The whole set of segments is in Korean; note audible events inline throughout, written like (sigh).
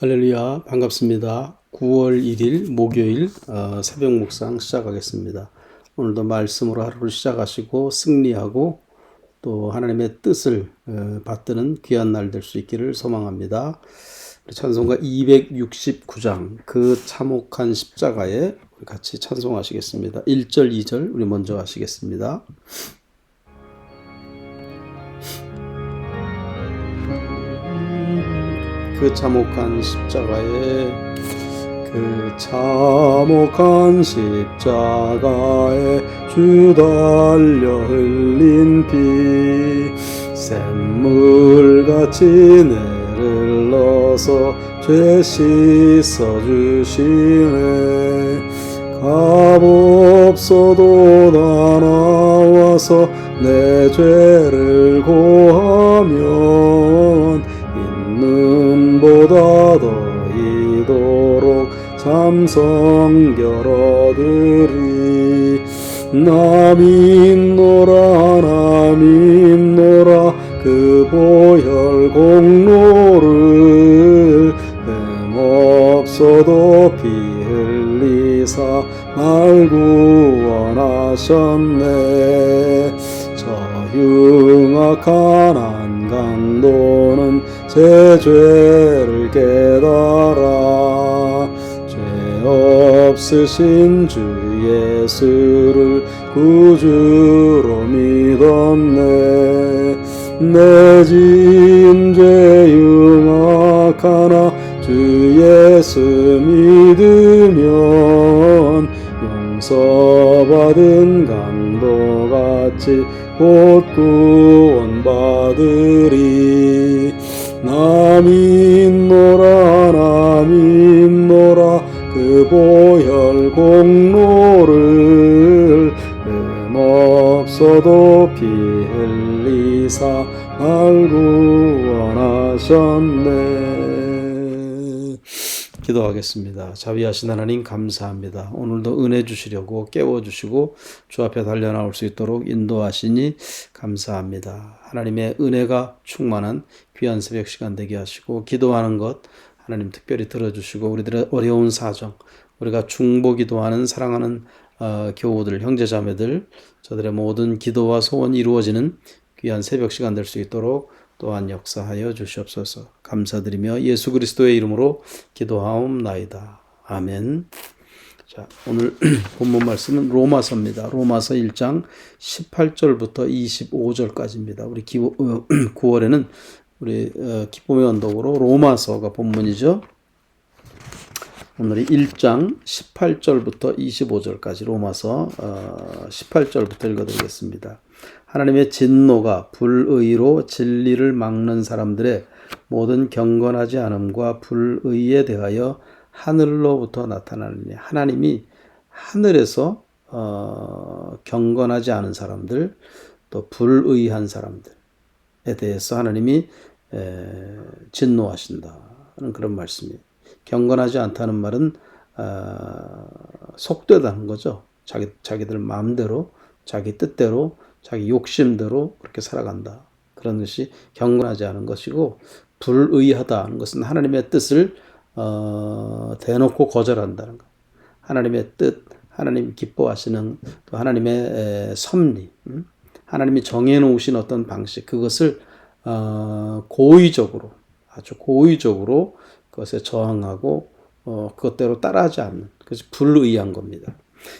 할렐루야 반갑습니다. 9월 1일 목요일 어, 새벽 묵상 시작하겠습니다. 오늘도 말씀으로 하루를 시작하시고 승리하고 또 하나님의 뜻을 어, 받드는 귀한 날 될 수 있기를 소망합니다. 찬송가 269장 그 참혹한 십자가에 같이 찬송하시겠습니다. 1절 2절 우리 먼저 하시겠습니다. 그 참혹한 십자가에 그 참혹한 십자가에 주 달려 흘린 피 샘물같이 내를 넣어서 죄 씻어 주시네. 값 없어도 다 나와서 내 죄를 고하면 있는보다 더 이도록 참성결 얻으리. 나 믿노라 나 믿노라 그 보혈 공로를 흠없어도 피 흘리사 날 구원하셨네. 저 흉악한 한강도는 제 죄를 깨달아 죄 없으신 주 예수를 구주로 믿었네. 내 지은 죄 흉악하나 주 예수 믿으면 용서받은 강도같이 곧 구원받으리 나 기도하겠습니다. 자비하신 하나님 감사합니다. 오늘도 은혜 주시려고 깨워 주시고 주 앞에 달려 나올 수 있도록 인도하시니 감사합니다. 하나님의 은혜가 충만한 귀한 새벽 시간 되게 하시고 기도하는 것 하나님 특별히 들어 주시고 우리들의 어려운 사정 우리가 중보 기도하는 사랑하는 어, 교우들 형제 자매들 저들의 모든 기도와 소원이 이루어지는 귀한 새벽 시간 될 수 있도록 또한 역사하여 주시옵소서. 감사드리며 예수 그리스도의 이름으로 기도하옵나이다. 아멘. 자, 오늘 (clears throat) 본문 말씀은 로마서입니다. 로마서 1장 18절부터 25절까지입니다. 우리 기, 어, (clears throat) 9월에는 우리 어, 기쁨의 언덕으로 로마서가 본문이죠. 오늘이 1장 18절부터 25절까지 로마서 어, 18절부터 읽어드리겠습니다. 하나님의 진노가 불의로 진리를 막는 사람들의 모든 경건하지 않음과 불의에 대하여 하늘로부터 나타나느니 하나님이 하늘에서 어, 경건하지 않은 사람들 또 불의한 사람들에 대해서 하나님이 에, 진노하신다는 그런 말씀이에요. 경건하지 않다는 말은 어, 속되다는 거죠. 자기 자기들 마음대로 자기 뜻대로 자기 욕심대로 그렇게 살아간다. 그런 것이 경건하지 않은 것이고 불의하다는 것은 하나님의 뜻을 어, 대놓고 거절한다는 것. 하나님의 뜻, 하나님 기뻐하시는 또 하나님의 에, 섭리, 음? 하나님이 정해놓으신 어떤 방식 그것을 어, 고의적으로 아주 고의적으로 그것에 저항하고 어, 그것대로 따라하지 않는 그것이 불의한 겁니다.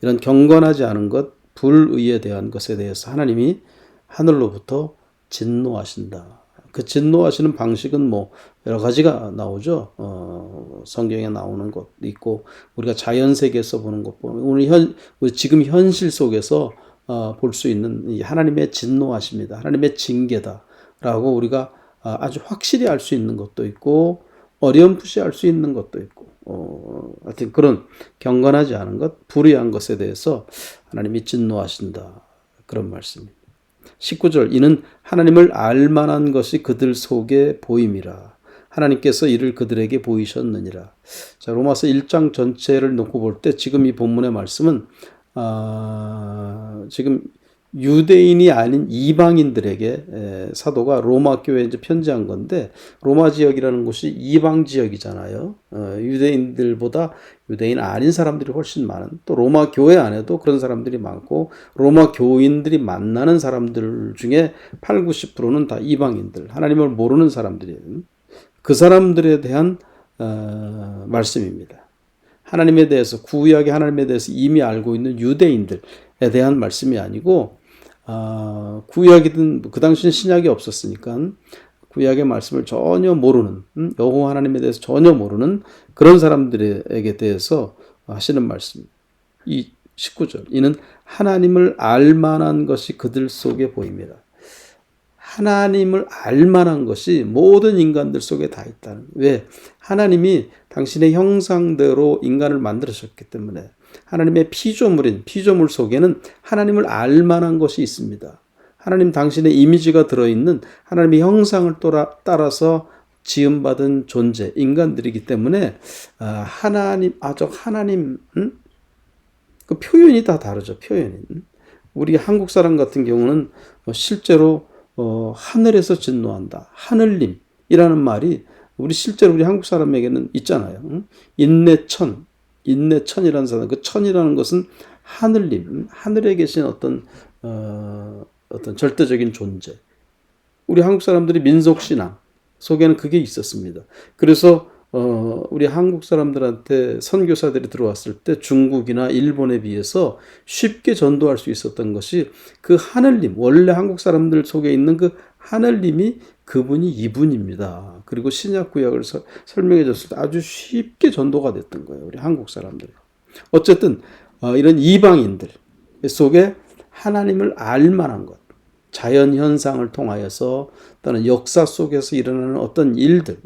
이런 경건하지 않은 것, 불의에 대한 것에 대해서 하나님이 하늘로부터 진노하신다. 그 진노하시는 방식은 뭐 여러 가지가 나오죠. 어, 성경에 나오는 것도 있고 우리가 자연 세계에서 보는 것 보면 우리 현 우리 지금 현실 속에서 어, 볼 수 있는 이 하나님의 진노하십니다. 하나님의 징계다라고 우리가 아, 아주 확실히 알 수 있는 것도 있고 어렴풋이 알 수 있는 것도 있고 어, 하여튼 그런 경건하지 않은 것, 불의한 것에 대해서 하나님이 진노하신다. 그런 말씀입니다. 19절 이는 하나님을 알만한 것이 그들 속에 보임이라. 하나님께서 이를 그들에게 보이셨느니라. 자, 로마서 1장 전체를 놓고 볼 때 지금 이 본문의 말씀은 아, 지금 유대인이 아닌 이방인들에게 에, 사도가 로마 교회에 편지한 건데 로마 지역이라는 곳이 이방 지역이잖아요. 어, 유대인들보다 유대인 아닌 사람들이 훨씬 많은 또 로마 교회 안에도 그런 사람들이 많고 로마 교인들이 만나는 사람들 중에 8, 90%는 다 이방인들 하나님을 모르는 사람들이에요. 그 사람들에 대한 어, 말씀입니다. 하나님에 대해서 구약의 하나님에 대해서 이미 알고 있는 유대인들에 대한 말씀이 아니고 아, 구약이든 그 당시는 신약이 없었으니까 구약의 말씀을 전혀 모르는 음, 여호와 하나님에 대해서 전혀 모르는 그런 사람들에게 대해서 하시는 말씀. 이 19절. 이는 하나님을 알 만한 것이 그들 속에 보입니다. 하나님을 알 만한 것이 모든 인간들 속에 다 있다는. 왜? 하나님이 당신의 형상대로 인간을 만들으셨기 때문에 하나님의 피조물인 피조물 속에는 하나님을 알 만한 것이 있습니다. 하나님 당신의 이미지가 들어있는 하나님의 형상을 따라서 지음받은 존재, 인간들이기 때문에 아, 하나님, 아 저 하나님, 음? 그 표현이 다 다르죠. 표현이. 우리 한국 사람 같은 경우는 실제로 어, 하늘에서 진노한다. 하늘님이라는 말이 우리 실제로 우리 한국 사람에게는 있잖아요. 인내천, 인내천이라는 사람, 그 천이라는 것은 하늘님, 하늘에 계신 어떤 어, 어떤 절대적인 존재. 우리 한국 사람들이 민속 신앙 속에는 그게 있었습니다. 그래서 어, 우리 한국 사람들한테 선교사들이 들어왔을 때 중국이나 일본에 비해서 쉽게 전도할 수 있었던 것이 그 하늘님, 원래 한국 사람들 속에 있는 그 하늘님이 그분이 이분입니다. 그리고 신약 구약을 서, 설명해 줬을 때 아주 쉽게 전도가 됐던 거예요. 우리 한국 사람들이. 어쨌든 어, 이런 이방인들 속에 하나님을 알 만한 것, 자연 현상을 통하여서 또는 역사 속에서 일어나는 어떤 일들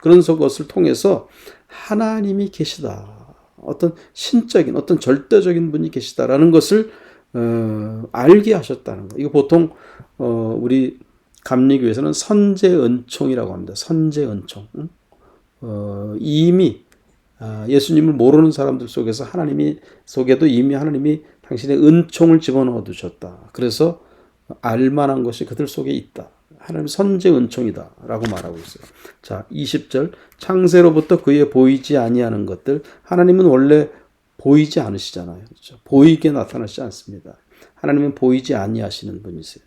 그런 것을 통해서 하나님이 계시다. 어떤 신적인 어떤 절대적인 분이 계시다라는 것을 어, 알게 하셨다는 거. 이거 보통 어, 우리 감리교에서는 선제은총이라고 합니다. 선제은총. 어, 이미 아, 예수님을 모르는 사람들 속에서 하나님이 속에도 이미 하나님이 당신의 은총을 집어넣어 두셨다. 그래서 알만한 것이 그들 속에 있다. 하나님 선제 은총이다 라고 말하고 있어요. 자, 20절 창세로부터 그의 보이지 아니하는 것들 하나님은 원래 보이지 않으시잖아요. 그렇죠? 보이게 나타나지 않습니다. 하나님은 보이지 아니하시는 분이세요.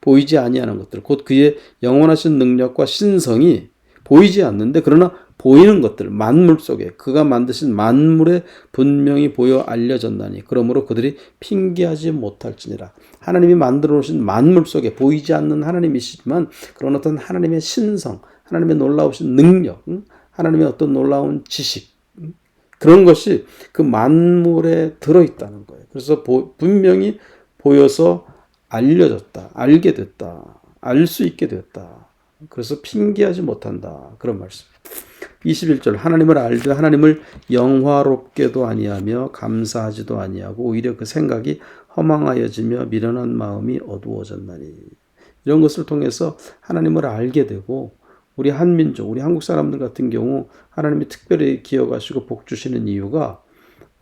보이지 아니하는 것들 곧 그의 영원하신 능력과 신성이 보이지 않는데 그러나 보이는 것들 만물 속에 그가 만드신 만물에 분명히 보여 알려졌나니 그러므로 그들이 핑계하지 못할지니라. 하나님이 만들어 놓으신 만물 속에 보이지 않는 하나님이시지만 그런 어떤 하나님의 신성 하나님의 놀라우신 능력 하나님의 어떤 놀라운 지식 그런 것이 그 만물에 들어 있다는 거예요. 그래서 분명히 보여서 알려졌다 알게 됐다 알 수 있게 됐다. 그래서 핑계하지 못한다. 그런 말씀. 21절 하나님을 알되 하나님을 영화롭게도 아니하며 감사하지도 아니하고 오히려 그 생각이 허망하여지며 미련한 마음이 어두워졌나니. 이런 것을 통해서 하나님을 알게 되고 우리 한민족 우리 한국 사람들 같은 경우 하나님이 특별히 기억하시고 복 주시는 이유가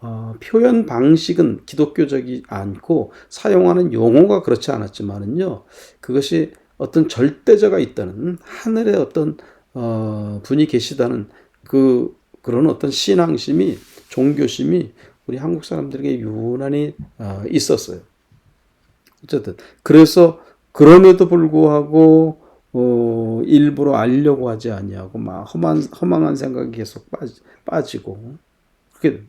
어, 표현 방식은 기독교적이 않고 사용하는 용어가 그렇지 않았지만은요 그것이 어떤 절대자가 있다는 하늘의 어떤 어, 분이 계시다는 그 그런 어떤 신앙심이 종교심이 우리 한국 사람들에게 유난히 어, 있었어요. 어쨌든 그래서 그럼에도 불구하고 어, 일부러 알려고 하지 아니하고 막 험한 허망한 생각이 계속 빠지, 빠지고 그렇게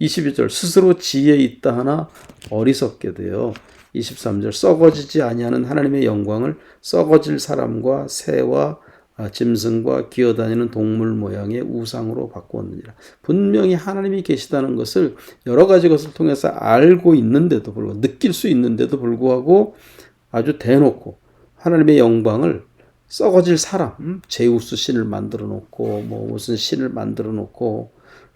22절 스스로 지혜 있다 하나 어리석게 돼요. 23절 썩어지지 아니하는 하나님의 영광을 썩어질 사람과 새와 아, 짐승과 기어다니는 동물 모양의 우상으로 바꾸었느니라. 분명히 하나님이 계시다는 것을 여러 가지 것을 통해서 알고 있는데도 불구하고 느낄 수 있는데도 불구하고 아주 대놓고 하나님의 영광을 썩어질 사람, 음? 제우스 신을 만들어 놓고 뭐 무슨 신을 만들어 놓고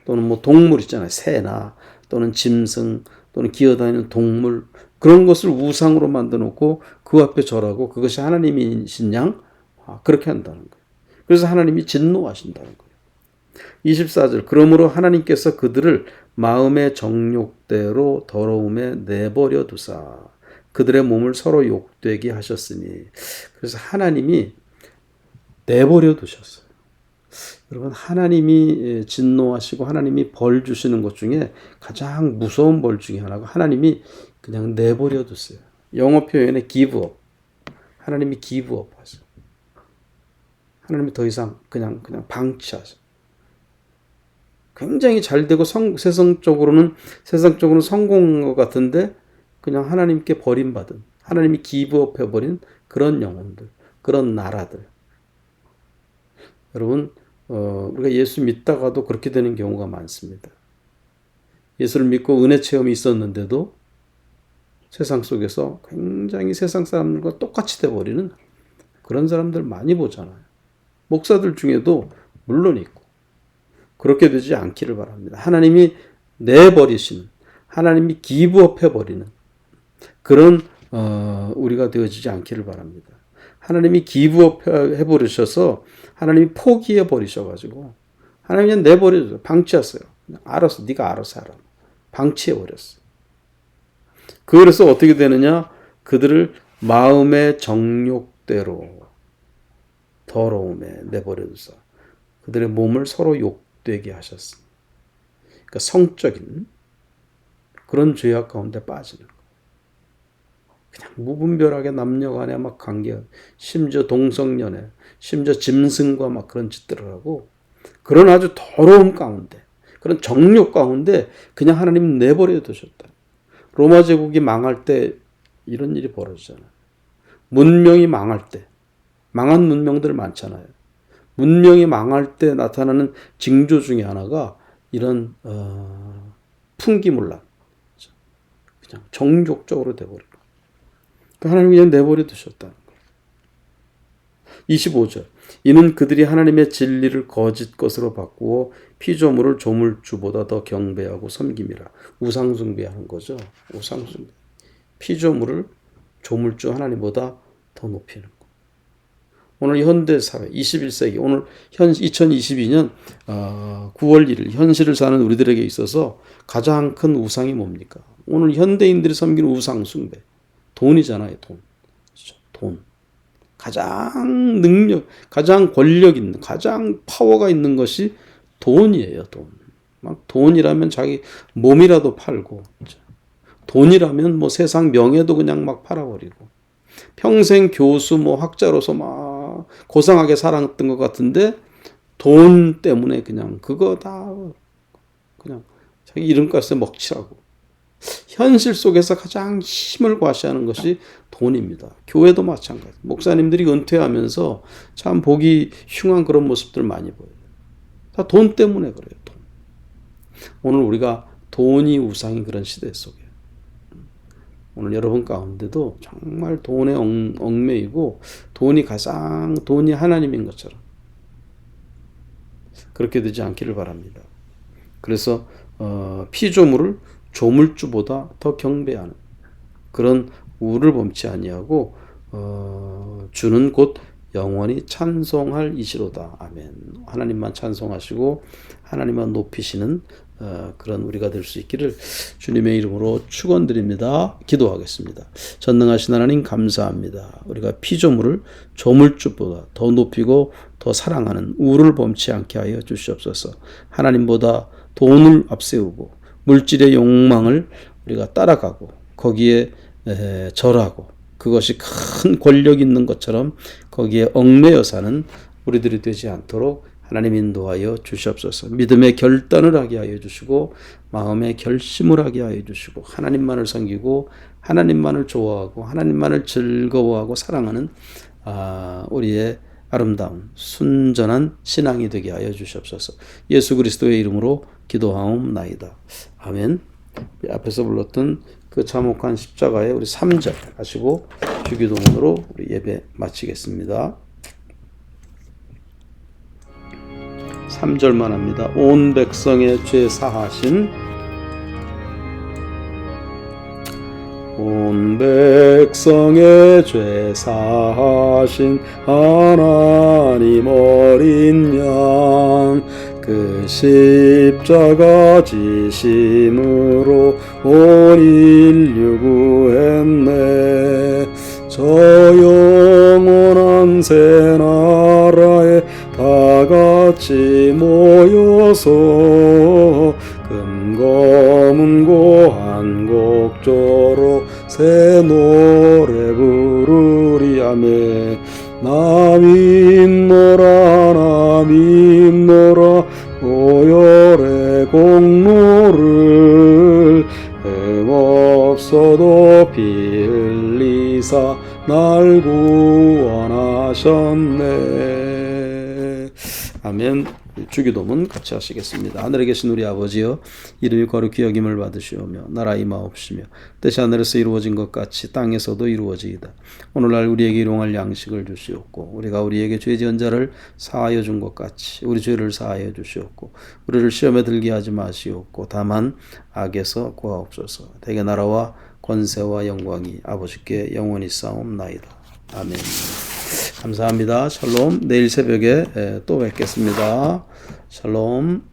또는 뭐 동물 있잖아요. 새나 또는 짐승 또는 기어다니는 동물 그런 것을 우상으로 만들어 놓고 그 앞에 절하고 그것이 하나님이신 양 아, 그렇게 한다는 거예요. 그래서 하나님이 진노하신다는 거예요. 24절 그러므로 하나님께서 그들을 마음의 정욕대로 더러움에 내버려 두사 그들의 몸을 서로 욕되게 하셨으니 그래서 하나님이 내버려 두셨어요. 여러분 하나님이 진노하시고 하나님이 벌 주시는 것 중에 가장 무서운 벌 중에 하나가 하나님이 그냥 내버려 두세요. 영어 표현에 up. 하나님이 up 하세요. 하나님이 더 이상 그냥 그냥 방치하세요. 굉장히 잘 되고 성, 세상적으로는 세상적으로는 성공한 것 같은데 그냥 하나님께 버림받은 하나님이 기브업 해버린 그런 영혼들 그런 나라들 여러분 어, 우리가 예수 믿다가도 그렇게 되는 경우가 많습니다. 예수를 믿고 은혜 체험이 있었는데도 세상 속에서 굉장히 세상 사람들과 똑같이 돼버리는 그런 사람들 많이 보잖아요. 목사들 중에도 물론 있고 그렇게 되지 않기를 바랍니다. 하나님이 내버리시는 하나님이 기부업 해버리는 그런 어, 우리가 되어지지 않기를 바랍니다. 하나님이 기부업 해버리셔서 하나님이 포기해 버리셔가지고 하나님 그냥 내버려줘요. 방치했어요. 알아서 네가 알아서 하라. 방치해 버렸어. 그래서 어떻게 되느냐? 그들을 마음의 정욕대로 더러움에 내버려둬서 그들의 몸을 서로 욕되게 하셨어. 그러니까 성적인 그런 죄악 가운데 빠지는 거. 그냥 무분별하게 남녀 간에 막 관계, 심지어 동성연애, 심지어 짐승과 막 그런 짓들을 하고 그런 아주 더러움 가운데, 그런 정욕 가운데 그냥 하나님 내버려 두셨다. 로마 제국이 망할 때 이런 일이 벌어지잖아요. 문명이 망할 때, 망한 문명들 많잖아요. 문명이 망할 때 나타나는 징조 중에 하나가 이런 어, 풍기물란, 그냥 정욕적으로 돼버 리고 그 하나님 그냥 내버려 두셨다는 거예요. 25절. 이는 그들이 하나님의 진리를 거짓 것으로 바꾸어 피조물을 조물주보다 더 경배하고 섬김이라. 우상숭배하는 거죠. 우상숭배. 피조물을 조물주 하나님보다 더 높이는 거. 오늘 현대 사회 21세기 오늘 현 2022년 9월 1일 현실을 사는 우리들에게 있어서 가장 큰 우상이 뭡니까? 오늘 현대인들이 섬기는 우상 숭배. 돈이잖아요, 돈. 돈. 가장 능력, 가장 권력 있는, 가장 파워가 있는 것이 돈이에요, 돈. 막 돈이라면 자기 몸이라도 팔고? 돈이라면 뭐 세상 명예도 그냥 막 팔아버리고, 평생 교수 뭐 학자로서 막 고상하게 살았던 것 같은데, 돈 때문에 그냥 그거 다 그냥 자기 이름값에 먹칠하고, 현실 속에서 가장 힘을 과시하는 것이 돈입니다. 교회도 마찬가지. 목사님들이 은퇴하면서 참 보기 흉한 그런 모습들 많이 보여요. 다 돈 때문에 그래요. 돈. 오늘 우리가 돈이 우상인 그런 시대 속에 오늘 여러분 가운데도 정말 돈에 얽매이고 돈이 가장 돈이 하나님인 것처럼 그렇게 되지 않기를 바랍니다. 그래서 어, 피조물을 조물주보다 더 경배하는 그런 우를 범치 아니하고 어, 주는 곧 영원히 찬송할 이시로다. 아멘. 하나님만 찬송하시고 하나님만 높이시는 어, 그런 우리가 될 수 있기를 주님의 이름으로 축원드립니다. 기도하겠습니다. 전능하신 하나님 감사합니다. 우리가 피조물을 조물주보다 더 높이고 더 사랑하는 우를 범치 않게 하여 주시옵소서. 하나님보다 돈을 앞세우고 물질의 욕망을 우리가 따라가고 거기에 절하고 그것이 큰 권력 있는 것처럼 거기에 얽매여 사는 우리들이 되지 않도록 하나님 인도하여 주시옵소서. 믿음의 결단을 하게 하여 주시고 마음의 결심을 하게 하여 주시고 하나님만을 섬기고 하나님만을 좋아하고 하나님만을 즐거워하고 사랑하는 아, 우리의 아름다운 순전한 신앙이 되게 하여 주시옵소서. 예수 그리스도의 이름으로 기도하옵나이다. 아멘. 앞에서 불렀던 그 참혹한 십자가의 우리 3절 하시고 주기도문으로 우리 예배 마치겠습니다. 3절만 합니다. 온 백성의 죄 사하신 온 백성의 죄 사하신 하나님 어린 양 그 십자가 지심으로 온 인류 구했네. 저 영원한 새 나라에 다 같이 모여서 금검은고 한 곡조로 새 노래 부르리 아멘 나 믿노라 나 믿노라 오열의 공로를 흠없어도 피 흘리사 날 구원하셨네 아멘 주기도문 같이 하시겠습니다. 하늘에 계신 우리 아버지여 이름이 거룩히 여김을 받으시오며 나라 임하옵시며 뜻이 하늘에서 이루어진 것 같이 땅에서도 이루어지이다. 오늘날 우리에게 일용할 양식을 주시옵고 우리가 우리에게 죄 지은 자를 사하여 준 것 같이 우리 죄를 사하여 주시옵고 우리를 시험에 들게 하지 마시옵고 다만 악에서 구하옵소서. 대개 나라와 권세와 영광이 아버지께 영원히 싸움나이다. 아멘. 감사합니다. 샬롬. 내일 새벽에 에, 또 뵙겠습니다. 샬롬.